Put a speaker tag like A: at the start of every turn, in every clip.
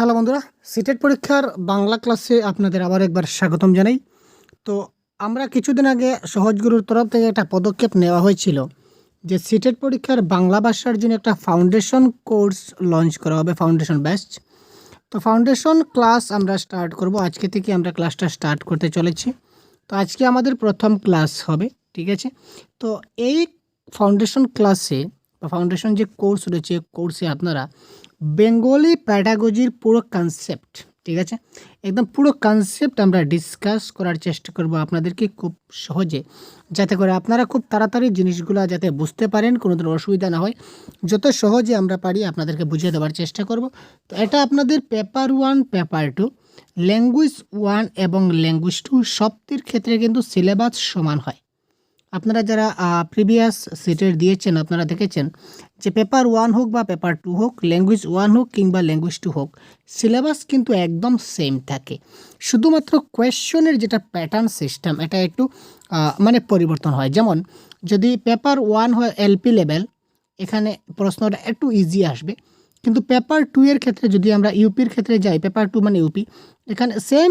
A: Hello বন্ধুরা, CTET পরীক্ষার বাংলা ক্লাসে আপনাদের আবার একবার স্বাগতম জানাই। তো আমরা কিছুদিন আগে সহজগুরুর তরফ থেকে একটা পদক্ষেপ নেওয়া হয়েছিল যে সিটেট পরীক্ষার বাংলা ভাষার জন্য একটা ফাউন্ডেশন কোর্স লঞ্চ করা হবে ফাউন্ডেশন ব্যাচ তো ফাউন্ডেশন ক্লাস আমরা স্টার্ট করব। আজকে থেকে আমরা ক্লাসটা স্টার্ট করতে চলেছি। তো আজকে আমাদের প্রথম ক্লাস হবে, ঠিক আছে? তো এই ফাউন্ডেশন ক্লাসে বা ফাউন্ডেশন যে কোর্স রয়েছে কোর্সে আপনারা বেঙ্গলি প্যাডাগজির পুরো কনসেপ্ট ঠিক আছে? একদম পুরো কনসেপ্ট আমরা ডিসকাস করার চেষ্টা করব আপনাদেরকে খুব সহজে, যাতে করে আপনারা খুব তাড়াতাড়ি জিনিসগুলো যাতে বুঝতে পারেন কোনো ধরনের অসুবিধা না হয়। যত সহজে আমরা পারি আপনাদেরকে বুঝিয়ে দেওয়ার চেষ্টা করব। তো এটা আপনাদের paper one paper two language one এবং ল্যাঙ্গুয়েজ টু সবটির ক্ষেত্রে কিন্তু সিলেবাস সমান হয়। আপনারা যারা প্রিভিয়াস সিটের দিয়েছেন, আপনারা দেখেছেন যে পেপার ওয়ান হোক বা পেপার টু হোক ল্যাঙ্গুয়েজ ওয়ান হোক কিংবা ল্যাঙ্গুয়েজ টু হোক সিলেবাস কিন্তু একদম সেম থাকে। শুধুমাত্র কোয়েশ্চনের যেটা প্যাটার্ন সিস্টেম এটা একটু মানে পরিবর্তন হয়। যেমন, যদি পেপার ওয়ান হয় এলপি লেভেল এখানে প্রশ্নটা একটু ইজি আসবে। কিন্তু পেপার টু এর ক্ষেত্রে যদি আমরা ইউপির ক্ষেত্রে যাই পেপার টু মানে ইউপি এখানে সেম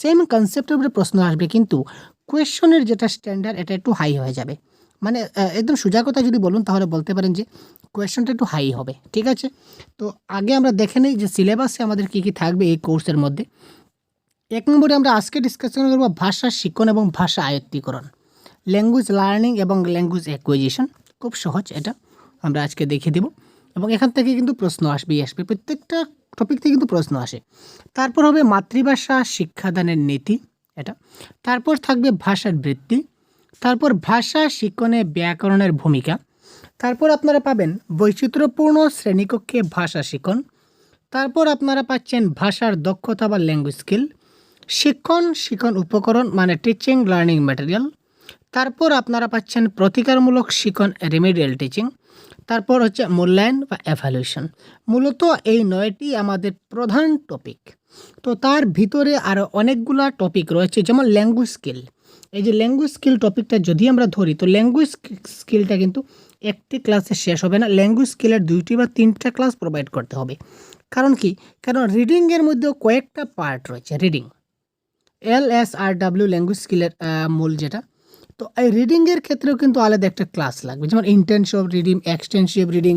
A: সেম কনসেপ্টের উপরে প্রশ্ন আসবে। কিন্তু কোয়েশ্চনের যেটা স্ট্যান্ডার্ড এটা একটু হাই হয়ে যাবে। মানে একদম সোজা কথা যদি বলুন, তাহলে বলতে পারেন যে কোয়েশ্চনটা একটু হাই হবে, ঠিক আছে? তো আগে আমরা দেখে নিই যে সিলেবাসে আমাদের কী কী থাকবে এই কোর্সের মধ্যে। এক নম্বরে আমরা আজকে ডিসকাশন করব ভাষা শিক্ষণ এবং ভাষা আয়ত্তীকরণ। ল্যাঙ্গুয়েজ লার্নিং এবং ল্যাঙ্গুয়েজ অ্যাকুইজিশন খুব সহজ এটা, আমরা আজকে দেখে দেব। এবং এখান থেকে কিন্তু প্রশ্ন আসবেই আসবে, প্রত্যেকটা টপিক থেকে কিন্তু প্রশ্ন আসে। তারপর হবে মাতৃভাষা শিক্ষাদানের নীতি। এটা। তারপর থাকবে ভাষার বৃত্তি। তারপর ভাষা শিক্ষণে ব্যাকরণের ভূমিকা। তারপর আপনারা পাবেন বৈচিত্র্যপূর্ণ শ্রেণীকক্ষে ভাষা শিক্ষণ তারপর আপনারা পাচ্ছেন ভাষার দক্ষতা বা ল্যাঙ্গুয়েজ স্কিল শিক্ষণ শিক্ষণ উপকরণ মানে টিচিং লার্নিং ম্যাটেরিয়াল তারপর আপনারা পাচ্ছেন প্রতিকারমূলক শিক্ষণ রেমেডিয়াল টিচিং তারপর হচ্ছে মূল্যায়ন বা অ্যাভালুয়েশন মূলত এই নয়টি আমাদের প্রধান টপিক তো তার ভিতরে আরও অনেকগুলা টপিক রয়েছে, যেমন ল্যাঙ্গুয়েজ স্কিল এই যে ল্যাঙ্গুয়েজ স্কিল টপিকটা যদি আমরা ধরি, তো ল্যাঙ্গুয়েজ স্কিলটা কিন্তু একটি ক্লাসে শেষ হবে না। ল্যাঙ্গুয়েজ স্কিলের দুইটি বা তিনটা ক্লাস প্রোভাইড করতে হবে। কারণ কি? কারণ রিডিংয়ের মধ্যেও কয়েকটা পার্ট রয়েছে reading L S R W language স্কিলের মূল যেটা তো এই রিডিংয়ের ক্ষেত্রেও কিন্তু আলাদা একটা ক্লাস লাগবে। যেমন ইন্টেনসিভ রিডিং এক্সটেন্সিভ রিডিং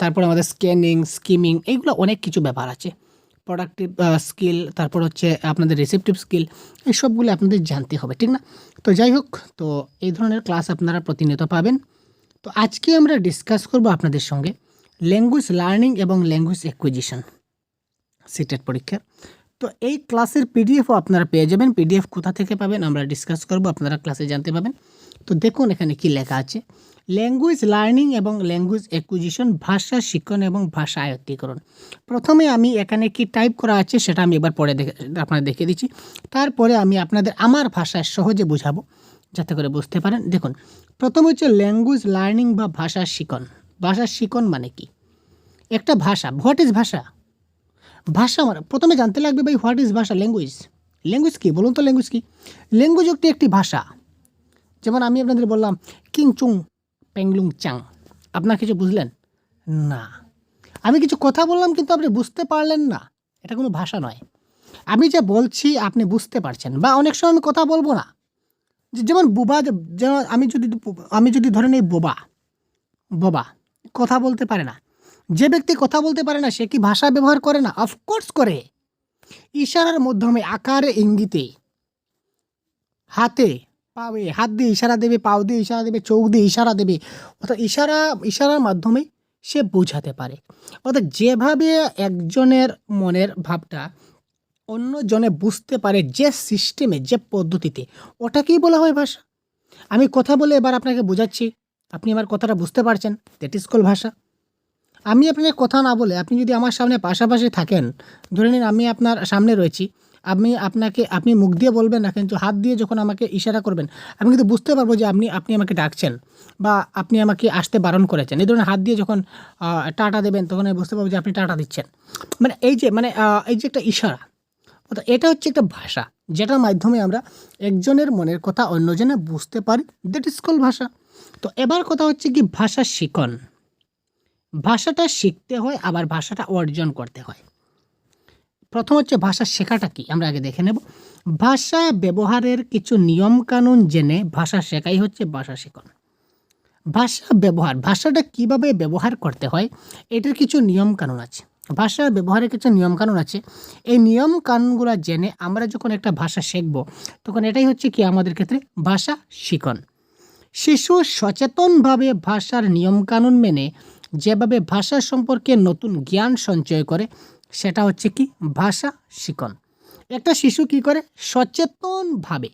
A: তারপর আমাদের স্ক্যানিং স্কিমিং এইগুলো অনেক কিছু ব্যাপার আছে। প্রোডাক্টিভ স্কিল তারপর হচ্ছে আপনাদের রিসেপটিভ স্কিল এই সবগুলো আপনাদের জানতে হবে, ঠিক না? তো যাই হোক, তো এই ধরনের ক্লাস আপনারা প্রতিনিয়ত পাবেন। তো আজকে আমরা ডিসকাস করব আপনাদের সঙ্গে ল্যাঙ্গুয়েজ লার্নিং এবং ল্যাঙ্গুয়েজ অ্যাকুইজিশন সিটেট পরীক্ষার। তো এই ক্লাসের পিডিএফও আপনারা পেয়ে যাবেন। পিডিএফ কোথা থেকে পাবেন আমরা ডিসকাস করব, আপনারা ক্লাসে জানতে পাবেন। তো দেখুন এখানে কি লেখা আছে। ল্যাঙ্গুয়েজ লার্নিং এবং ল্যাঙ্গুয়েজ অ্যাকুইজিশন ভাষা শিক্ষণ এবং ভাষা আয়ত্তীকরণ। প্রথমে আমি এখানে কি টাইপ করা আছে সেটা আমি এবার পরে দেখে আপনাদের দেখে দিচ্ছি। তারপরে আমি আপনাদের আমার ভাষায় সহজে বোঝাবো, যাতে করে বুঝতে পারেন। দেখুন, প্রথম হচ্ছে ল্যাঙ্গুয়েজ লার্নিং বা ভাষা শিক্ষণ। ভাষা শিক্ষণ মানে কি? একটা ভাষা হোয়াট ইজ ভাষা? ভাষা মানে প্রথমে জানতে লাগবে ভাই হোয়াট ইজ ভাষা? ল্যাঙ্গুয়েজ ল্যাঙ্গুয়েজ কী? বলুন তো ল্যাঙ্গুয়েজ কী? ল্যাঙ্গুয়েজ একটি একটি ভাষা। যেমন আমি আপনাদের বললাম কিং চুং পেংলুং চাং আপনার কিছু বুঝলেন? না। আমি কিছু কথা বললাম কিন্তু আপনি বুঝতে পারলেন না। এটা কোনো ভাষা নয়। আমি যে বলছি আপনি বুঝতে পারছেন বা অনেক সময় আমি কথা বলব না। যেমন বোবা, যেমন আমি যদি আমি যদি ধরে নিই বোবা বোবা, কথা বলতে পারে না। যে ব্যক্তি কথা বলতে পারে না, সে কি ভাষা ব্যবহার করে না? অফকোর্স করে। ইশারার মাধ্যমে, আকারে, ইঙ্গিতে। হাতে পাবে হাত দিয়ে ইশারা দেবে, পাও দিয়ে ইশারা দেবে, চোখ দিয়ে ইশারা দেবে। অর্থাৎ ইশারা, ইশারার মাধ্যমে সে বোঝাতে পারে। অর্থাৎ যেভাবে একজনের মনের ভাবটা অন্যজনে বুঝতে পারে যে সিস্টেমে, যে পদ্ধতিতে, ওটাকেই বলা হয় ভাষা। আমি কথা বলে এবার আপনাকে বোঝাচ্ছি। আপনি আমার কথাটা বুঝতে পারছেন। দ্যাট ইজ কল ভাষা। আমি আপনাকে কথা না বলে আপনি যদি আমার সামনে পাশাপাশি থাকেন, ধরে নিন আমি আপনার সামনে রয়েছি, আমি আপনাকে, আপনি মুখ দিয়ে বলবেন না, কিন্তু হাত দিয়ে যখন আমাকে ইশারা করবেন, আমি কিন্তু বুঝতে পারব যে আপনি আপনি আমাকে ডাকছেন বা আপনি আমাকে আসতে বারণ করেছেন। এই ধরনের হাত দিয়ে যখন টাটা দেবেন, তখন আমি বুঝতে পারব যে আপনি টাটা দিচ্ছেন। মানে এই যে মানে এই যে একটা ইশারা, অর্থাৎ এটা হচ্ছে একটা ভাষা, যেটার মাধ্যমে আমরা একজনের মনের কথা অন্যজনে বুঝতে পারি, দ্যাট ইজ কল ভাষা। তো এবার কথা হচ্ছে কি ভাষা শিখন। ভাষাটা শিখতে হয়, আবার ভাষাটা অর্জন করতে হয়। প্রথম হচ্ছে ভাষা শেখাটা কি? আমরা আগে দেখে নেব। ভাষা ব্যবহারের কিছু নিয়মকানুন জেনে ভাষা শেখাই হচ্ছে ভাষা শিখন। ভাষা ব্যবহার, ভাষাটা কীভাবে ব্যবহার করতে হয়, এটার কিছু নিয়মকানুন আছে। ভাষা ব্যবহারের কিছু নিয়মকানুন আছে। এই নিয়মকানুনগুলো জেনে আমরা যখন একটা ভাষা শিখব, তখন এটাই হচ্ছে কি আমাদের ক্ষেত্রে ভাষা শিখন। শিশু সচেতনভাবে ভাষার নিয়মকানুন মেনে যেভাবে ভাষা সম্পর্কে নতুন জ্ঞান সঞ্চয় করে, সেটা হচ্ছে কি? ভাষা শিখন। একটা শিশু কি করে? সচেতনভাবে।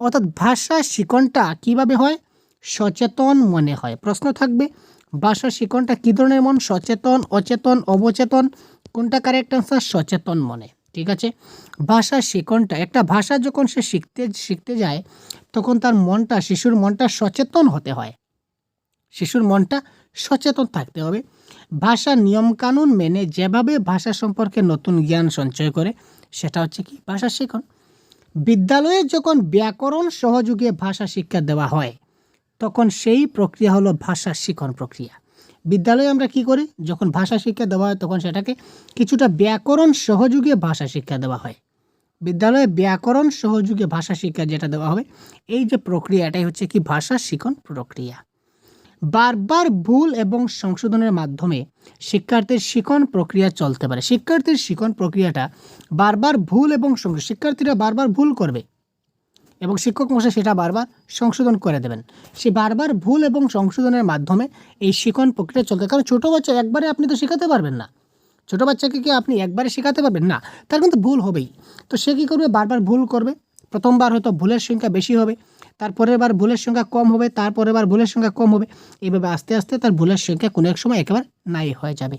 A: অর্থাৎ ভাষা শিখনটা কীভাবে হয়? সচেতন মনে হয়। প্রশ্ন থাকবে, ভাষা শিখনটা কী ধরনের মন? সচেতন, অচেতন, অবচেতন? কোনটা কারেক্ট আনসার সচেতন মনে। ঠিক আছে? ভাষা শিখনটা, একটা ভাষা যখন সে শিখতে শিখতে যায়, তখন তার মনটা, শিশুর মনটা সচেতন হতে হয়। শিশুর মনটা সচেতন থাকতে হবে। ভাষা নিয়মকানুন মেনে যেভাবে ভাষা সম্পর্কে নতুন জ্ঞান সঞ্চয় করে, সেটা হচ্ছে কি? ভাষা শিখন। বিদ্যালয়ে যখন ব্যাকরণ সহযোগে ভাষা শিক্ষা দেওয়া হয়, তখন সেই প্রক্রিয়া হলো ভাষা শিখন প্রক্রিয়া। বিদ্যালয়ে আমরা কি করি? যখন ভাষা শিক্ষা দেওয়া হয়, তখন সেটাকে কিছুটা ব্যাকরণ সহযোগে ভাষা শিক্ষা দেওয়া হয়। বিদ্যালয়ে ব্যাকরণ সহযোগে ভাষা শিক্ষা যেটা দেওয়া হবে, এই যে প্রক্রিয়াটাই হচ্ছে কি? ভাষা শিখন প্রক্রিয়া। বারবার ভুল এবং সংশোধনের মাধ্যমে শিক্ষার্থীর শিখন প্রক্রিয়া চলতে পারে। শিক্ষার্থীর শিখন প্রক্রিয়াটা বারবার ভুল এবং সংশোধন শিক্ষার্থীরা বারবার ভুল করবে এবং শিক্ষক মশাই সেটা বারবার সংশোধন করে দেবেন। সে বারবার ভুল এবং সংশোধনের মাধ্যমে এই শিখন প্রক্রিয়া চলতে কারণ ছোটো বাচ্চা একবারে আপনি তো শেখাতে পারবেন না। ছোটো বাচ্চাকে কি আপনি একবারে শেখাতে পারবেন? না, তার কিন্তু ভুল হবেই। তো সে কী করবে? বারবার ভুল করবে। প্রথমবার হয়তো ভুলের সংখ্যা বেশি হবে। তারপরের বার ভুলের সংখ্যা কম হবে, তারপরের বার ভুলের সংখ্যা কম হবে। এইভাবে আস্তে আস্তে তার ভুলের সংখ্যা কোনো এক সময় একেবারে নাই হয়ে যাবে।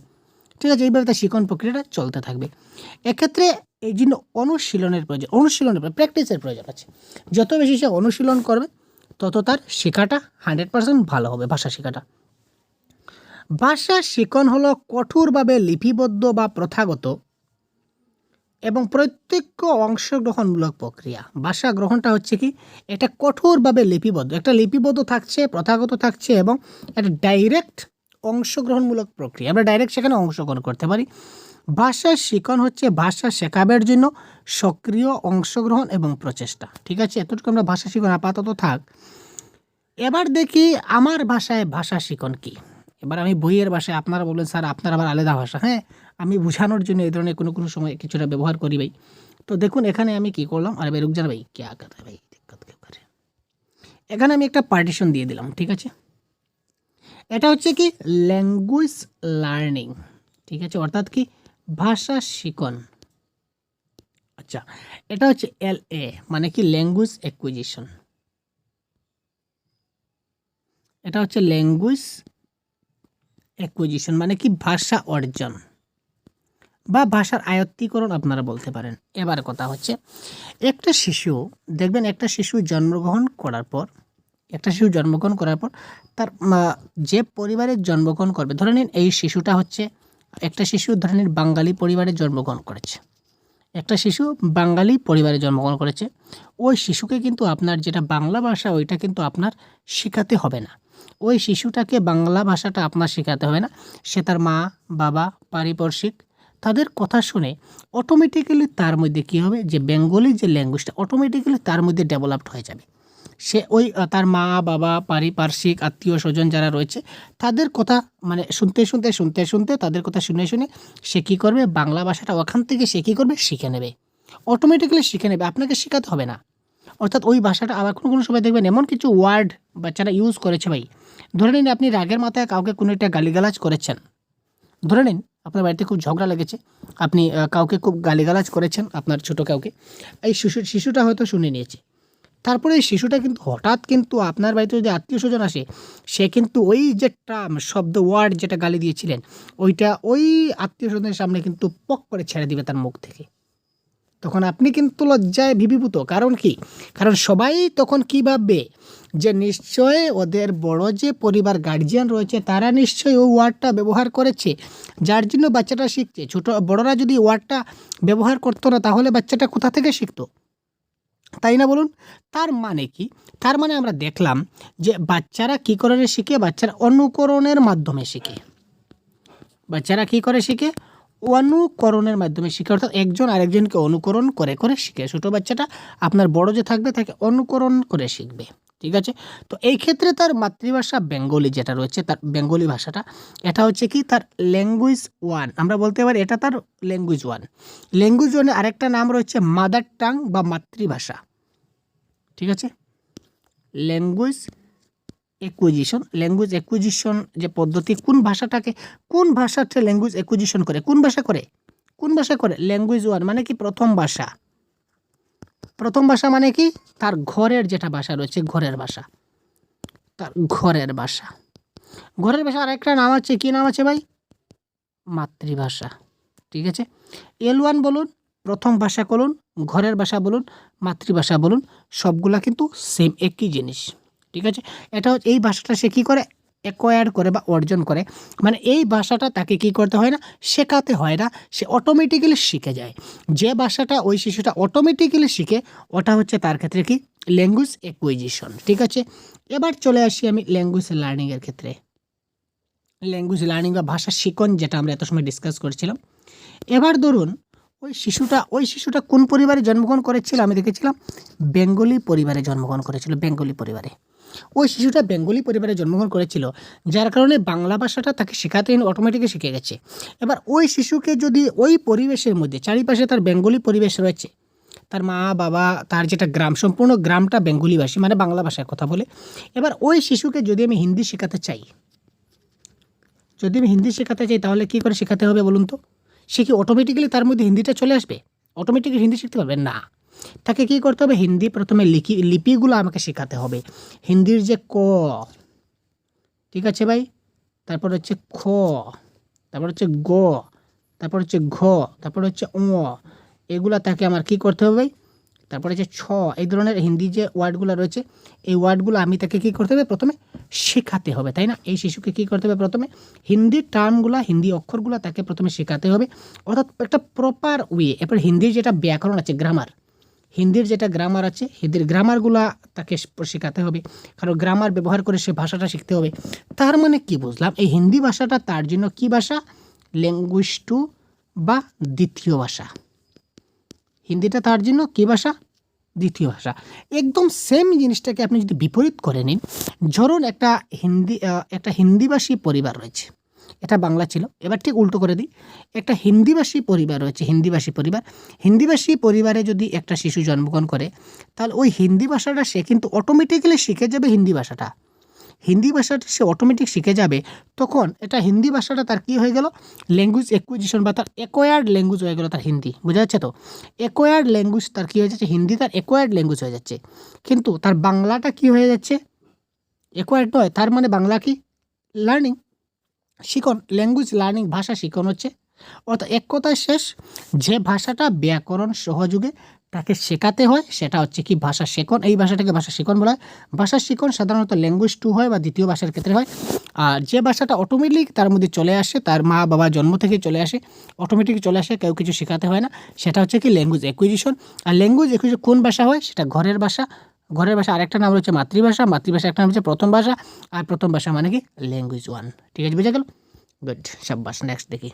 A: ঠিক আছে, এইভাবে তার শিখন প্রক্রিয়াটা চলতে থাকবে। এক্ষেত্রে এই জন্য অনুশীলনের প্রয়োজন, অনুশীলনের প্র্যাকটিসের প্রয়োজন আছে। যত বেশি সে অনুশীলন করবে, তত তার শেখাটা হান্ড্রেড পার্সেন্ট ভালো হবে, ভাষা শেখাটা। ভাষা শিখন হলো কঠোরভাবে লিপিবদ্ধ বা প্রথাগত এবং প্রত্যক্ষ অংশগ্রহণমূলক প্রক্রিয়া। ভাষা গ্রহণটা হচ্ছে কি? এটা কঠোরভাবে লিপিবদ্ধ। একটা লিপিবদ্ধ থাকছে, প্রথাগত থাকছে এবং একটা ডাইরেক্ট অংশগ্রহণমূলক প্রক্রিয়া। আমরা ডাইরেক্ট সেখানে অংশগ্রহণ করতে পারি। ভাষা শিখন হচ্ছে ভাষা শেখাবের জন্য সক্রিয় অংশগ্রহণ এবং প্রচেষ্টা। ঠিক আছে? এতটুকু আমরা ভাষা শিখন আপাতত থাক। এবার দেখি আমার ভাষায় ভাষা শিখন কি? এবার আমি বইয়ের ভাষায়, আপনারা বলবেন, স্যার, আপনার আবার আলাদা ভাষা। হ্যাঁ আমি বোঝানোর জন্য এই ধরনের কোনো কোনো সময় কিছুটা ব্যবহার করি ভাই। তো দেখুন, এখানে আমি কি করলাম? আরে ভাই। রুক জান ভাই? কে আকার ভাই করে। এখানে আমি একটা পার্টিশন দিয়ে দিলাম, ঠিক আছে? এটা হচ্ছে কি? ল্যাঙ্গুয়েজ লার্নিং ঠিক আছে? অর্থাৎ কি? ভাষা শিকন আচ্ছা এটা হচ্ছে এল এ মানে কি? ল্যাঙ্গুয়েজ অ্যাকুইজিশন এটা হচ্ছে ল্যাঙ্গুয়েজ অ্যাকুইজিশন মানে কি? ভাষা অর্জন। বা ভাষার আয়ত্তীকরণ আপনারা বলতে পারেন। এবার কথা হচ্ছে, একটা শিশু, দেখবেন একটা শিশু জন্মগ্রহণ করার পর, একটা শিশু জন্মগ্রহণ করার পর তার যে পরিবারে জন্মগ্রহণ করবে, ধরে নিন এই শিশুটা হচ্ছে, একটা শিশু ধরে নিন বাঙালি পরিবারে জন্মগ্রহণ করেছে, একটা শিশু বাঙালি পরিবারে জন্মগ্রহণ করেছে, ওই শিশুকে কিন্তু আপনার যেটা বাংলা ভাষা, ওইটা কিন্তু আপনার শেখাতে হবে না। ওই শিশুটাকে বাংলা ভাষাটা আপনার শেখাতে হবে না। সে তার মা, বাবা, পারিপার্শ্বিক তাদের কথা শুনে অটোমেটিক্যালি তার মধ্যে কী হবে? যে বেঙ্গলি যে ল্যাঙ্গুয়েজটা অটোমেটিক্যালি তার মধ্যে ডেভেলপড হয়ে যাবে। সে ওই তার মা, বাবা, পারিপার্শ্বিক, আত্মীয় স্বজন যারা রয়েছে, তাদের কথা মানে শুনতে শুনতে শুনতে শুনতে তাদের কথা শুনে শুনে সে কী করবে? বাংলা ভাষাটা ওখান থেকে সে কী করবে? শিখে নেবে। অটোমেটিক্যালি শিখে নেবে। আপনাকে শেখাতে হবে না। অর্থাৎ ওই ভাষাটা আবার কোনো কোনো সময় দেখবেন এমন কিছু ওয়ার্ড বাচ্চারা ইউজ করেছে ভাই। ধরে নিন আপনি রাগের মাথায় কাউকে কোনো একটা গালিগালাজ করেছেন। ধরে নিন আপনার বাড়িতে খুব ঝগড়া লেগেছে। আপনি কাউকে খুব গালিগালাজ করেছেন, আপনার ছোট কাউকে। এই শিশু, শিশুটা হয়তো শুনে নিয়েছে। তারপরে এই শিশুটা কিন্তু, হঠাৎ কিন্তু আপনার বাড়িতে যদি আত্মীয় স্বজন আসে, সে কিন্তু ওই যে টার্ম, শব্দ, ওয়ার্ড যেটা গালি দিয়েছিলেন, ওইটা ওই আত্মীয় স্বজনের সামনে কিন্তু পক করে ছেড়ে দিবে তার মুখ থেকে। তখন আপনি কিন্তু লজ্জায় বিবিভূত কারণ কি? কারণ সবাই তখন কি ভাববে? যে নিশ্চয় ওদের বড় যে পরিবার গার্জিয়ান রয়েছে, তারা নিশ্চয়ই ওই ওয়ার্ডটা ব্যবহার করেছে। যার জন্য বাচ্চাটা শিখছে। ছোট, বড়রা যদি ওয়ার্ডটা ব্যবহার করতো না, তাহলে বাচ্চাটা কোথা থেকে শিখতো? তাই না বলুন? তার মানে কি? তার মানে আমরা দেখলাম যে বাচ্চারা কী করে শিখে? বাচ্চারা অনুকরণের মাধ্যমে শিখে। বাচ্চারা কী করে শিখে? অনুকরণের মাধ্যমে শিখে, অর্থাৎ একজন আরেকজনকে অনুকরণ করে করে শিখে। ছোটো বাচ্চাটা আপনার বড় যে থাকবে, তাকে অনুকরণ করে শিখবে। ঠিক আছে? তো এই ক্ষেত্রে তার মাতৃভাষা বেঙ্গলি যেটা রয়েছে, তার বেঙ্গলি ভাষাটা, এটা হচ্ছে কি তার ল্যাঙ্গুয়েজ ওয়ান আমরা বলতে পারি এটা তার ল্যাঙ্গুয়েজ ওয়ান ল্যাঙ্গুয়েজ ওয়ানের আরেকটা নাম রয়েছে মাদার টাং বা মাতৃভাষা। ঠিক আছে? ল্যাঙ্গুয়েজ একুইজিশন ল্যাঙ্গুয়েজ একুইজিশন যে পদ্ধতি, কোন ভাষাটাকে, কোন ভাষাটা ল্যাঙ্গুয়েজ একুইজিশন করে? কোন ভাষা করে? কোন ভাষা করে? ল্যাঙ্গুয়েজ ওয়ান মানে কি? প্রথম ভাষা। প্রথম ভাষা মানে কি? তার ঘরের যেটা ভাষা রয়েছে, ঘরের ভাষা। তার ঘরের ভাষা। ঘরের ভাষা আরেকটা নাম আছে, কী নাম আছে ভাই? মাতৃভাষা। ঠিক আছে? এল ওয়ান বলুন, প্রথম ভাষা বলুন ঘরের ভাষা বলুন, মাতৃভাষা বলুন, সবগুলা কিন্তু সেম একই জিনিস। ঠিক আছে? এটা হচ্ছে, এই ভাষাটা সে কী করে? অ্যাকোয়ার করে বা অর্জন করে। মানে এই ভাষাটা তাকে কি করতে হয় না? শেখাতে হয় না। সে অটোমেটিক্যালি শিখে যায়। যে ভাষাটা ওই শিশুটা অটোমেটিক্যালি শিখে, ওটা হচ্ছে তার ক্ষেত্রে কি? ল্যাঙ্গুয়েজ একুইজিশন ঠিক আছে? এবার চলে আসি আমি ল্যাঙ্গুয়েজ লার্নিংয়ের ক্ষেত্রে। ল্যাঙ্গুয়েজ লার্নিং বা ভাষা শিখন যেটা আমরা এত সময় ডিসকাস করেছিলাম। এবার ধরুন, ওই শিশুটা ওই শিশুটা কোন পরিবারে জন্মগ্রহণ করেছিল? আমি দেখেছিলাম, বেঙ্গলি পরিবারে জন্মগ্রহণ করেছিল, বেঙ্গলি পরিবারে। ওই শিশুটা বেঙ্গলি পরিবারে জন্মগ্রহণ করেছিল, যার কারণে বাংলা ভাষাটা তাকে শেখাতে অটোমেটিকলি শিখে গেছে। এবার ওই শিশুকে যদি ওই পরিবেশের মধ্যে, চারিপাশে তার বেঙ্গলি পরিবেশ রয়েছে, তার মা, বাবা, তার যেটা গ্রাম, সম্পূর্ণ গ্রামটা বেঙ্গলি ভাষী মানে বাংলা ভাষায় কথা বলে, এবার ওই শিশুকে যদি আমি হিন্দি শেখাতে চাই, যদি আমি হিন্দি শেখাতে চাই, তাহলে কী করে শেখাতে হবে বলুন তো? সে কি অটোমেটিক্যালি তার মধ্যে হিন্দিটা চলে আসবে? অটোমেটিক্যালি হিন্দি শিখতে পারবে? না। তাকে কি করতে হবে? হিন্দি প্রথমে লিখি, লিপিগুলো আমাকে শেখাতে হবে। হিন্দির যে ক, ঠিক আছে ভাই? তারপর হচ্ছে খ, তারপর হচ্ছে গ, তারপর হচ্ছে ঘ, তারপর হচ্ছে ও এগুলা তাকে আমার কি করতে হবে ভাই? তারপরে হচ্ছে ছ, এই ধরনের হিন্দি যে ওয়ার্ডগুলো রয়েছে, এই ওয়ার্ডগুলো আমি তাকে কী করতে হবে? প্রথমে শেখাতে হবে, তাই না? এই শিশুকে কী করতে হবে? প্রথমে হিন্দি টার্মগুলো, হিন্দি অক্ষরগুলো তাকে প্রথমে শেখাতে হবে। অর্থাৎ একটা প্রপার ওয়ে এরপর হিন্দির যেটা ব্যাকরণ আছে গ্রামার হিন্দির যেটা গ্রামার আছে, হিন্দির গ্রামারগুলা তাকে শেখাতে হবে। কারণ গ্রামার ব্যবহার করে সে ভাষাটা শিখতে হবে। তার মানে কি বুঝলাম? এই হিন্দি ভাষাটা তার জন্য কি ভাষা? ল্যাঙ্গুয়েজ টু বা দ্বিতীয় ভাষা। হিন্দিটা তার জন্য কী ভাষা? দ্বিতীয় ভাষা। একদম সেম জিনিসটাকে আপনি যদি বিপরীত করে নিন, ধরুন একটা হিন্দি একটা হিন্দিভাষী পরিবার রয়েছে। এটা বাংলা ছিল। এবার ঠিক উল্টো করে দিই। একটা হিন্দিভাষী পরিবার রয়েছে হিন্দিভাষী পরিবার। হিন্দিভাষী পরিবারে যদি একটা শিশু জন্মগ্রহণ করে, তাহলে ওই হিন্দি ভাষাটা সে কিন্তু অটোমেটিক্যালি শিখে যাবে হিন্দি ভাষাটা। হিন্দি ভাষাটা সে অটোমেটিক শিখে যাবে, তখন এটা হিন্দি ভাষাটা তার কী হয়ে গেল? ল্যাঙ্গুয়েজ একুইজিশন বা তার অ্যাকোয়ার্ড ল্যাঙ্গুয়েজ হয়ে গেল তার হিন্দি। বোঝা যাচ্ছে তো? অ্যাকোয়ার্ড ল্যাঙ্গুয়েজ তার কী হয়ে যাচ্ছে? হিন্দি তার অ্যাকোয়ার্ড ল্যাঙ্গুয়েজ হয়ে যাচ্ছে। কিন্তু তার বাংলাটা কী হয়ে যাচ্ছে? অ্যাকোয়ার্ড নয়, তার মানে বাংলা কি? লার্নিং শিখন ল্যাঙ্গুয়েজ লার্নিং ভাষা শিখন হচ্ছে। অর্থাৎ এক কথায় শেষ, যে ভাষাটা ব্যাকরণ সহযোগে তাকে শেখাতে হয়, সেটা হচ্ছে কি ভাষা শেখন। এই ভাষাটাকে ভাষা শিখন বলা হয়। ভাষা শিখন সাধারণত ল্যাঙ্গুয়েজ টু হয় বা দ্বিতীয় ভাষার ক্ষেত্রে হয়। আর যে ভাষাটা অটোমেটিক তার মধ্যে চলে আসে, তার মা বাবা জন্ম থেকে চলে আসে অটোমেটিক চলে আসে, কেউ কিছু শেখাতে হয় না। সেটা হচ্ছে কি ল্যাঙ্গুয়েজ একুইজিশন আর ল্যাঙ্গুয়েজ একুইজিশন কোন ভাষা হয়? সেটা ঘরের ভাষা। ঘরের ভাষা আরেকটা নাম রয়েছে মাতৃভাষা মাতৃভাষা একটা নাম হচ্ছে প্রথম ভাষা, আর প্রথম ভাষা মানে কি? ল্যাঙ্গুয়েজ ওয়ান ঠিক আছে, বুঝে গেল? গুড সাব্বাস নেক্সট দেখি।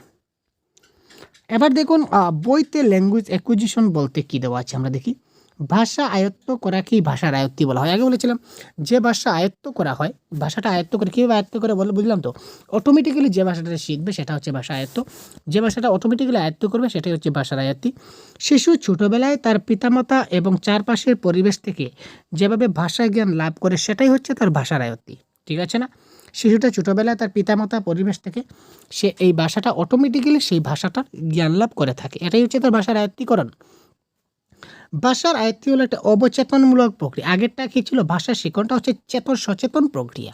A: এবার দেখুন বইতে ল্যাঙ্গুয়েজ অ্যাকুইজিশন বলতে কী দেওয়া আছে আমরা দেখি। ভাষা আয়ত্ত করাকেই ভাষার আয়ত্তি বলা হয়? আগে বলেছিলাম যে ভাষা আয়ত্ত করা হয়, ভাষাটা আয়ত্ত করে কীভাবে আয়ত্ত করে বলে বুঝলাম তো? অটোমেটিক্যালি যে ভাষাটা শিখবে সেটা হচ্ছে ভাষা আয়ত্ত। যে ভাষাটা অটোমেটিক্যালি আয়ত্ত করবে সেটাই হচ্ছে ভাষার আয়ত্তি। শিশু ছোটোবেলায় তার পিতামাতা এবং চারপাশের পরিবেশ থেকে যেভাবে ভাষা জ্ঞান লাভ করে সেটাই হচ্ছে তার ভাষার আয়ত্তি। ঠিক আছে না? শিশুটা ছোটোবেলায় তার পিতামাতা পরিবেশ থেকে সে এই ভাষাটা অটোমেটিক্যালি সেই ভাষাটার জ্ঞান লাভ করে থাকে। এটাই হচ্ছে তার ভাষার আয়ত্তীকরণ। ভাষার আয়ত্তি হলো একটা অবচেতনমূলক প্রক্রিয়া। আগেরটা কী ছিল? ভাষার শিকনটা হচ্ছে চেতন সচেতন প্রক্রিয়া।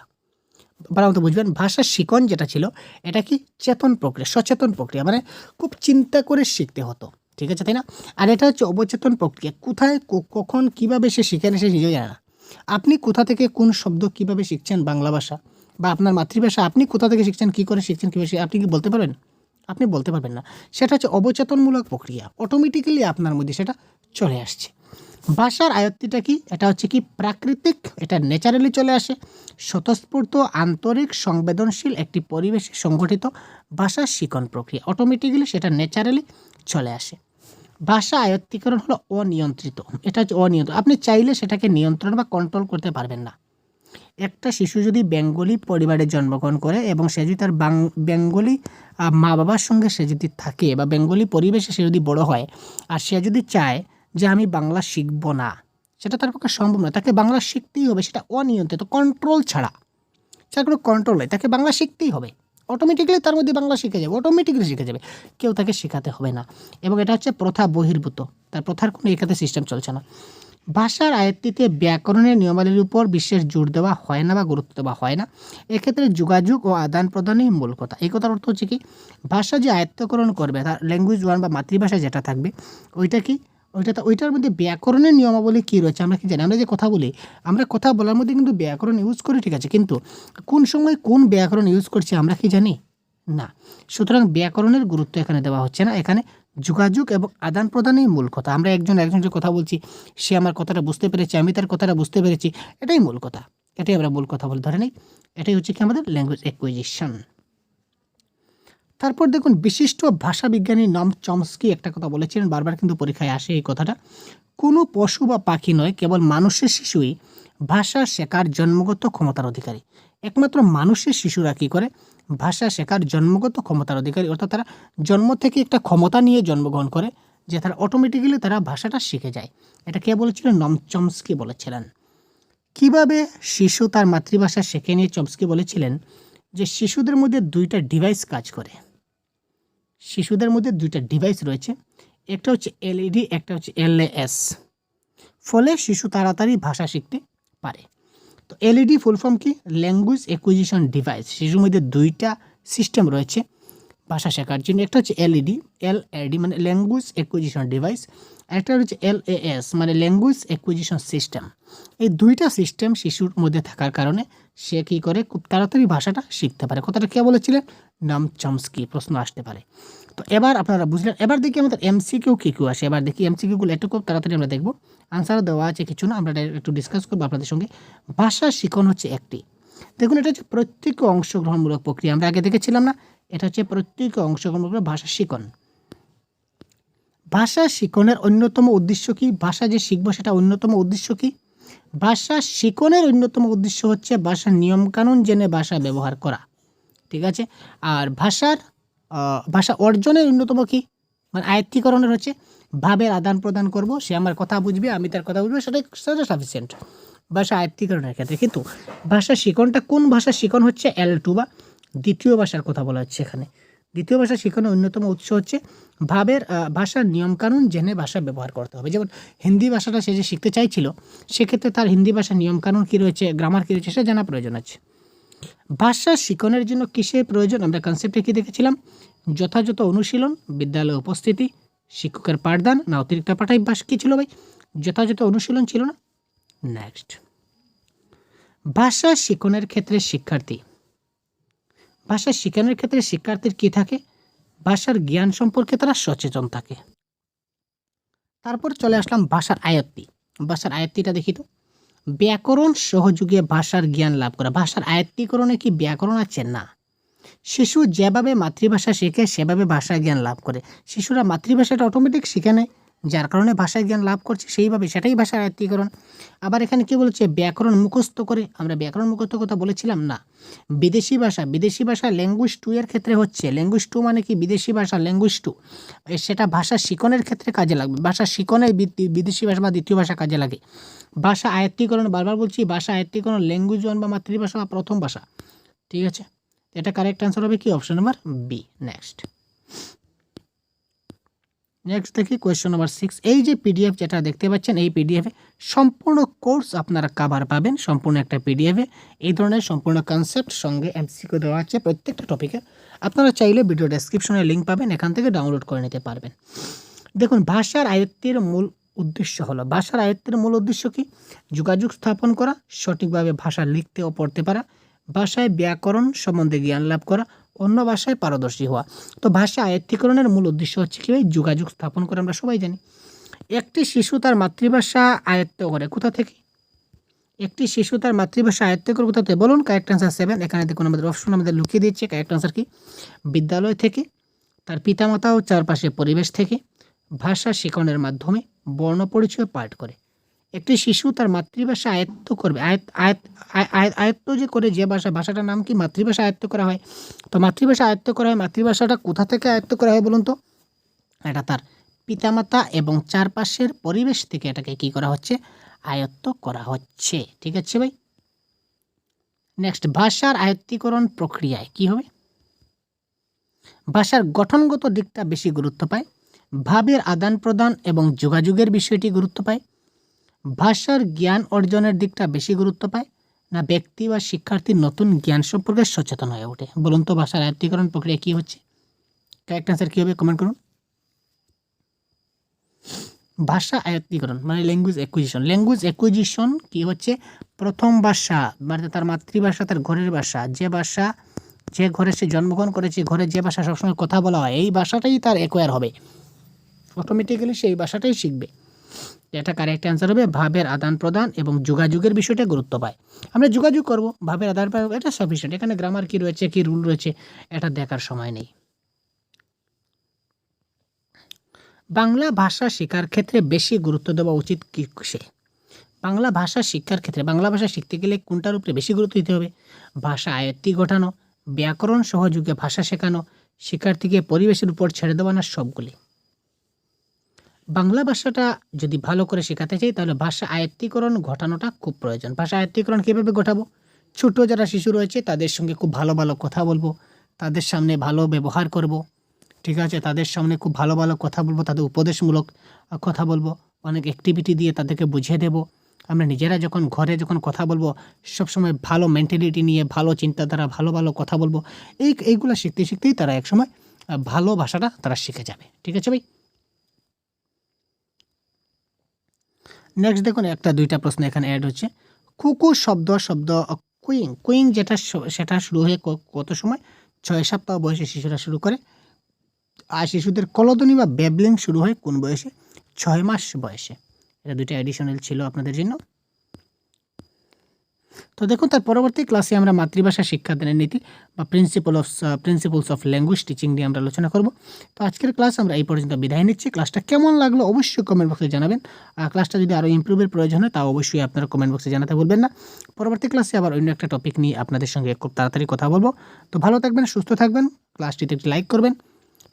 A: ভালো মতো বুঝবেন, ভাষার শিকন যেটা ছিল, এটা কি চেতন প্রক্রিয়া, সচেতন প্রক্রিয়া মানে খুব চিন্তা করে শিখতে হতো। ঠিক আছে, তাই না? আর এটা হচ্ছে অবচেতন প্রক্রিয়া। কোথায় কখন, কীভাবে সে শিখে না, সে নিজেও জানে না। আপনি কোথা থেকে কোন শব্দ কীভাবে শিখছেন বাংলা ভাষা? বা আপনার মাতৃভাষা, আপনি কোথা থেকে শিখছেন, কী করে শিখছেন, কীভাবে আপনি কি বলতে পারবেন? আপনি বলতে পারবেন না। সেটা হচ্ছে অবচেতনমূলক প্রক্রিয়া। অটোমেটিক্যালি আপনার মধ্যে সেটা চলে আসছে। ভাষার আয়ত্তিটা কি? এটা হচ্ছে কি প্রাকৃতিক, এটা ন্যাচারালি চলে আসে। স্বতঃস্ফূর্ত, আন্তরিক, সংবেদনশীল একটি পরিবেশে সংগঠিত ভাষার শিকন প্রক্রিয়া। অটোমেটিক্যালি সেটা ন্যাচারালি চলে আসে। ভাষা আয়ত্তিকরণ হলো অনিয়ন্ত্রিত। এটা হচ্ছে অনিয়ন্ত্রিত। আপনি চাইলে সেটাকে নিয়ন্ত্রণ বা কন্ট্রোল করতে পারবেন না। একটা শিশু যদি বেঙ্গলি পরিবারে জন্মগ্রহণ করে এবং সে যদি তার বেঙ্গলি মা বাবার সঙ্গে সে যদি থাকে বা বেঙ্গলি পরিবেশে সে যদি বড় হয়, আর সে যদি চায় যে আমি বাংলা শিখব না। সেটা তার পক্ষে সম্ভব নয়। তাকে বাংলা শিখতেই হবে, সেটা অনিয়ন্ত্রিত কন্ট্রোল ছাড়া। যার কোনো কন্ট্রোল নেই, তাকে বাংলা শিখতেই হবে। অটোমেটিক্যালি তার মধ্যে বাংলা শিখে যাবে অটোমেটিক্যালি শিখে যাবে। কেউ তাকে শেখাতে হবে না। এবং এটা হচ্ছে প্রথা বহির্ভূত। তার প্রথার কোনো এখানে সিস্টেম চলছে না। ভাষার আয়ত্তিতে ব্যাকরণের নিয়মাবলীর উপর বিশেষ জোর দেওয়া হয় না বা গুরুত্ব দেওয়া হয় না। এক্ষেত্রে যোগাযোগ ও আদান প্রদানই মূল কথা। এই কথার অর্থ হচ্ছে কি, ভাষা যে আয়ত্তকরণ করবে, তার ল্যাঙ্গুয়েজ ওয়ান বা মাতৃভাষা যেটা থাকবে, ওইটা কি ওইটা ওইটার মধ্যে ব্যাকরণের নিয়মাবলী কী রয়েছে? আমরা কি জানি? আমরা যে কথা বলি, আমরা কথা বলার মধ্যে কিন্তু ব্যাকরণ ইউজ করি, ঠিক আছে? কিন্তু কোন সময় কোন ব্যাকরণ ইউজ করছি আমরা কি জানি? না। সুতরাং ব্যাকরণের গুরুত্ব এখানে দেওয়া হচ্ছে না। এখানে যোগাযোগ এবং আদান প্রদানই মূল কথা। আমরা একজন একজনকে কথা বলছি, সে আমার কথাটা বুঝতে পেরেছে, আমি তার কথাটা বুঝতে পেরেছি, এটাই মূল কথা। এটাই আমরা মূল কথা বলে ধরে নিই। এটাই হচ্ছে কি আমাদের ল্যাঙ্গুয়েজ অ্যাকুইজিশন তারপর দেখুন, বিশিষ্ট ভাষা ভাষাবিজ্ঞানী নম চমস্কি একটা কথা বলেছিলেন, বারবার কিন্তু পরীক্ষায় আসে এই কথাটা। কোনো পশু বা পাখি নয়, কেবল মানুষের শিশুই ভাষা শেখার জন্মগত ক্ষমতার অধিকারী। একমাত্র মানুষের শিশুরা কী করে? ভাষা শেখার জন্মগত ক্ষমতার অধিকারী। অর্থাৎ তারা জন্ম থেকে একটা ক্ষমতা নিয়ে জন্মগ্রহণ করে, যে তারা অটোমেটিক্যালি তারা ভাষাটা শিখে যায়। এটা কে বলেছিলেন নম চমস্কি বলেছিলেন। কীভাবে শিশু তার মাতৃভাষা শেখে নিয়ে চমস্কি বলেছিলেন? যে শিশুদের মধ্যে দুইটা ডিভাইস কাজ করে। শিশুদের মধ্যে দুইটা ডিভাইস রয়েছে, একটা হচ্ছে এলইডি একটা হচ্ছে এলএএস ফলে শিশু তাড়াতাড়ি ভাষা শিখতে পারে। তো এলইডি ফুল ফর্ম কি? ল্যাঙ্গুয়েজ অ্যাকুইজিশন ডিভাইস শিশুর মধ্যে দুইটা সিস্টেম রয়েছে ভাষা শেখার জন্য। একটা হচ্ছে এলইডি এলএডি মানে ল্যাঙ্গুয়েজ অ্যাকুইজিশন ডিভাইস একটা হচ্ছে এলএএস মানে ল্যাঙ্গুয়েজ অ্যাকুইজিশন সিস্টেম এই দুইটা সিস্টেম শিশুর মধ্যে থাকার কারণে সে কী করে খুব তাড়াতাড়ি ভাষাটা শিখতে পারে। কথাটা কে বলেছিলেন? নাম চমস্কি, প্রশ্ন আসতে পারে। তো এবার আপনারা বুঝলেন, এবার দেখি আমাদের এমসিকিউ কী কিউ আসে এবার দেখি এমসিকিউগুলো একটু খুব তাড়াতাড়ি আমরা দেখব। আনসার দেওয়া আছে কিছু না, আমরা একটু ডিসকাস করব আপনাদের সঙ্গে। ভাষা শিখন হচ্ছে একটি। দেখুন, এটা হচ্ছে প্রত্যেক অংশগ্রহণমূলক প্রক্রিয়া। আমরা আগে দেখেছিলাম না, এটা হচ্ছে প্রত্যেক অংশগ্রহণমূলক ভাষা শিখন। ভাষা শিখনের অন্যতম উদ্দেশ্য কি? ভাষা যে শিখব, সেটা অন্যতম উদ্দেশ্য কি? ভাষা শিখনের অন্যতম উদ্দেশ্য হচ্ছে ভাষার নিয়মকানুন জেনে ভাষা ব্যবহার করা। ঠিক আছে? আর ভাষার ভাষা অর্জনের অন্যতম কি? মানে আয়ত্তিকরণের হচ্ছে ভাবের আদান প্রদান করব, সে আমার কথা বুঝবে, আমি তার কথা বুঝব, সেটাই সেটা সাফিসিয়েন্ট ভাষা আয়ত্তিকরণের ক্ষেত্রে। কিন্তু ভাষা শিকনটা কোন ভাষা শিকন হচ্ছে? এল টু বা দ্বিতীয় ভাষার কথা বলা হচ্ছে এখানে। দ্বিতীয় ভাষা শিখনের অন্যতম উৎস হচ্ছে ভাবের ভাষার নিয়মকানুন জেনে ভাষা ব্যবহার করতে হবে। যেমন হিন্দি ভাষাটা সে যে শিখতে চাইছিল, সেক্ষেত্রে তার হিন্দি ভাষার নিয়মকানুন কী রয়েছে গ্রামার কী রয়েছে সেটা জানা প্রয়োজন আছে। ভাষা শিখনের জন্য কিসের প্রয়োজন? আমরা কনসেপ্টে কী দেখেছিলাম? যথাযথ অনুশীলন, বিদ্যালয়ে উপস্থিতি, শিক্ষকের পাঠদান, না অতিরিক্ত পাঠাভ্যাস কী ছিল ভাই? যথাযথ অনুশীলন ছিল না? নেক্সট ভাষা শিখনের ক্ষেত্রে শিক্ষার্থী ভাষা শিখানোর ক্ষেত্রে শিক্ষার্থীর কী থাকে? ভাষার জ্ঞান সম্পর্কে তারা সচেতন থাকে। তারপর চলে আসলাম ভাষার আয়ত্তি। ভাষার আয়ত্তিটা দেখি তো। ব্যাকরণ সহযোগে ভাষার জ্ঞান লাভ করা। ভাষার আয়ত্তিকরণে কি ব্যাকরণ আছে? না। শিশু যেভাবে মাতৃভাষা শেখে, সেভাবে ভাষা জ্ঞান লাভ করে। শিশুরা মাতৃভাষাটা অটোমেটিক শিখে নেয়। যার কারণে ভাষায় জ্ঞান লাভ করছে, সেইভাবে সেটাই ভাষার আয়ত্তীকরণ। আবার এখানে কি বলেছে? ব্যাকরণ মুখস্থ করে। আমরা ব্যাকরণ মুখস্থ কথা বলেছিলাম না। বিদেশি ভাষা বিদেশি ভাষা ল্যাঙ্গুয়েজ টু এর ক্ষেত্রে হচ্ছে। ল্যাঙ্গুয়েজ টু মানে কি? বিদেশি ভাষা ল্যাঙ্গুয়েজ টু সেটা ভাষা শিকনের ক্ষেত্রে কাজে লাগবে। ভাষা শিকনে বিদেশি ভাষা বা দ্বিতীয় ভাষা কাজে লাগে। ভাষা আয়ত্তীকরণ, বারবার বলছি, ভাষা আয়ত্তীকরণ ল্যাঙ্গুয়েজ ওয়ান বা মাতৃভাষা বা প্রথম ভাষা। ঠিক আছে? এটা কারেক্ট অ্যান্সার হবে কি? Option number B next next দেখি কোয়েশ্চন নাম্বার সিক্স এই যে পিডিএফ যেটা দেখতে পাচ্ছেন, এই পিডিএফে সম্পূর্ণ কোর্স আপনারা কাভার পাবেন। সম্পূর্ণ একটা পিডিএফে এই ধরনের সম্পূর্ণ কনসেপ্ট সঙ্গে এমসিকিউ দেওয়া আছে প্রত্যেকটা টপিকে আপনারা চাইলে ভিডিও ডেসক্রিপশনে লিঙ্ক পাবেন, এখান থেকে ডাউনলোড করে নিতে পারবেন। দেখুন, ভাষার আয়ত্তের মূল উদ্দেশ্য হলো, ভাষার আয়ত্তের মূল উদ্দেশ্য কি? যোগাযোগ স্থাপন করা, সঠিকভাবে ভাষা লিখতে ও পড়তে পারা, ভাষায় ব্যাকরণ সম্বন্ধে জ্ঞান লাভ করা অন্য ভাষায় পারদর্শী হওয়া। তো ভাষা আয়ত্তীকরণের মূল উদ্দেশ্য হচ্ছে কি যোগাযোগ স্থাপন করে আমরা সবাই জানি। একটি শিশু তার মাতৃভাষা আয়ত্ত করে কোথা থেকে? একটি শিশু তার মাতৃভাষা আয়ত্ত করে কোথা থেকে? বলুন কারেক্ট অ্যান্সার সেভেন এখানে দেখুন আমাদের অপশন আমাদের লুকিয়ে দিচ্ছে। কারেক্ট অ্যান্সার কি? বিদ্যালয় থেকে, তার পিতামাতা ও চারপাশের পরিবেশ থেকে, ভাষা শিখনের মাধ্যমে বর্ণ পরিচয় পাঠ করে। একটি শিশু তার মাতৃভাষা আয়ত্ত করবে। আয়ত আয়ত, আয়- আয়- আয়ত্ত যে করে যে ভাষা, ভাষাটার নাম কি? মাতৃভাষা আয়ত্ত করা হয়। তো মাতৃভাষা আয়ত্ত করা হয়, মাতৃভাষাটা কোথা থেকে আয়ত্ত করা হয় বলুন তো? এটা তার পিতামাতা এবং চারপাশের পরিবেশ থেকে এটাকে কি করা হচ্ছে? আয়ত্ত করা হচ্ছে। ঠিক আছে ভাই? নেক্সট ভাষার আয়ত্তীকরণ প্রক্রিয়ায় কি হবে? ভাষার গঠনগত দিকটা বেশি গুরুত্ব পায়। ভাবের আদান প্রদান এবং যোগাযোগের বিষয়টি গুরুত্ব পায়। ভাষার জ্ঞান অর্জনের দিকটা বেশি গুরুত্ব পায় না ব্যক্তি বা শিক্ষার্থীর নতুন জ্ঞান সম্পর্কে সচেতন হয়ে ওঠে? বলুন তো, ভাষার আয়ত্তীকরণ প্রক্রিয়া কী হচ্ছে? কারেক্ট অ্যান্সার কী হবে? কমেন্ট করুন। ভাষা আয়ত্তীকরণ মানে ল্যাঙ্গুয়েজ অ্যাকুইজিশন ল্যাঙ্গুয়েজ অ্যাকুইজিশন কি হচ্ছে? প্রথম ভাষা মানে তার মাতৃভাষা, তার ঘরের ভাষা। যে ভাষা, যে ঘরে সে জন্মগ্রহণ করেছে, ঘরে যে ভাষা সবসময় কথা বলা হয়, এই ভাষাটাই তার অ্যাকোয়ার হবে। অটোমেটিক্যালি সেই ভাষাটাই শিখবে। এটা কারেক্ট অ্যান্সার হবে ভাবের আদান প্রদান এবং যোগাযোগের বিষয়টা গুরুত্ব পায়। আমরা যোগাযোগ করব, ভাবের আদান প্রদান, এটা সাফিসিয়েন্ট এখানে গ্রামার কী রয়েছে, কী রুল রয়েছে, এটা দেখার সময় নেই। বাংলা ভাষা শেখার ক্ষেত্রে বেশি গুরুত্ব দেওয়া উচিত কি সে বাংলা ভাষা শিক্ষার ক্ষেত্রে, বাংলা ভাষা শিখতে গেলে কোনটার উপরে বেশি গুরুত্ব দিতে হবে? ভাষা আয়ত্তি ঘটানো, ব্যাকরণ সহযোগে ভাষা শেখানো, শিক্ষার্থীকে পরিবেশের উপর ছেড়ে দেওয়া না সবগুলি। বাংলা ভাষাটা যদি ভালো করে শেখাতে চাই, তাহলে ভাষা আয়ত্তীকরণ ঘটানোটা খুব প্রয়োজন। ভাষা আয়ত্তীকরণ কীভাবে ঘটাবো? ছোট যারা শিশু রয়েছে, তাদের সঙ্গে খুব ভালো ভালো কথা বলব, তাদের সামনে ভালো ব্যবহার করব, ঠিক আছে? তাদের সামনে খুব ভালো ভালো কথা বলব, তাদের উপদেশমূলক কথা বলব, অনেক অ্যাক্টিভিটি দিয়ে তাদেরকে বুঝিয়ে দেব। আমরা নিজেরা যখন ঘরে যখন কথা বলব, সবসময় ভালো মেন্টালিটি নিয়ে, ভালো চিন্তাধারা, ভালো ভালো কথা বলব, এই, এইগুলো শিখতে শিখতেই তারা একসময় ভালো ভাষাটা তারা শিখে যাবে। ঠিক আছে ভাই? নেক্সট দেখুন, একটা, দুইটা প্রশ্ন এখানে অ্যাড হচ্ছে। কুকু শব্দ শব্দ কুইং কুইং যেটা সেটা শুরু হয়ে কত সময়? ছয় সপ্তাহ বয়সে শিশুরা শুরু করে। আর শিশুদের কলদনি বা ব্যাবলিং শুরু হয় কোন বয়সে? ছয় মাস বয়সে। এটা দুইটা অ্যাডিশনাল ছিল আপনাদের জন্য। তো দেখুন, তার পরবর্তী ক্লাসে আমরা মাতৃভাষা শিক্ষাদানের নীতি বা principle of principles of language teaching নিয়ে আমরা আলোচনা করব। তো আজকের ক্লাস আমরা এই পর্যন্ত বিদায় নিচ্ছি। ক্লাসটা কেমন লাগল অবশ্যই কমেন্ট বক্সে জানাবেন। আর ক্লাসটা যদি আরও ইমপ্রুভের প্রয়োজন হয় তা অবশ্যই আপনারা কমেন্ট বক্সে জানাতে ভুলবেন না। পরবর্তী ক্লাসে আবার অন্য একটা টপিক নিয়ে আপনাদের সঙ্গে খুব তাড়াতাড়ি কথা বলব। তো ভালো থাকবেন, সুস্থ থাকবেন। ক্লাসটিতে একটি লাইক করবেন।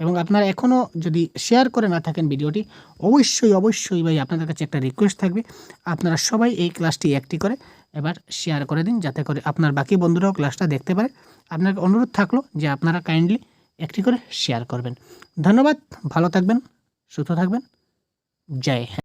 A: এবং আপনারা এখনও যদি শেয়ার করে না থাকেন ভিডিওটি, অবশ্যই অবশ্যই ভাই আপনাদের কাছে একটা রিকোয়েস্ট থাকবে। আপনারা সবাই এই ক্লাসটি একটি করে এবার শেয়ার করে দিন যাতে করে আপনার বাকি বন্ধুরাও ক্লাসটা দেখতে পারে। আপনাকে অনুরোধ থাকল যে আপনারা কাইন্ডলি একটি করে শেয়ার করবেন। ধন্যবাদ, ভালো থাকবেন, সুস্থ থাকবেন। জয়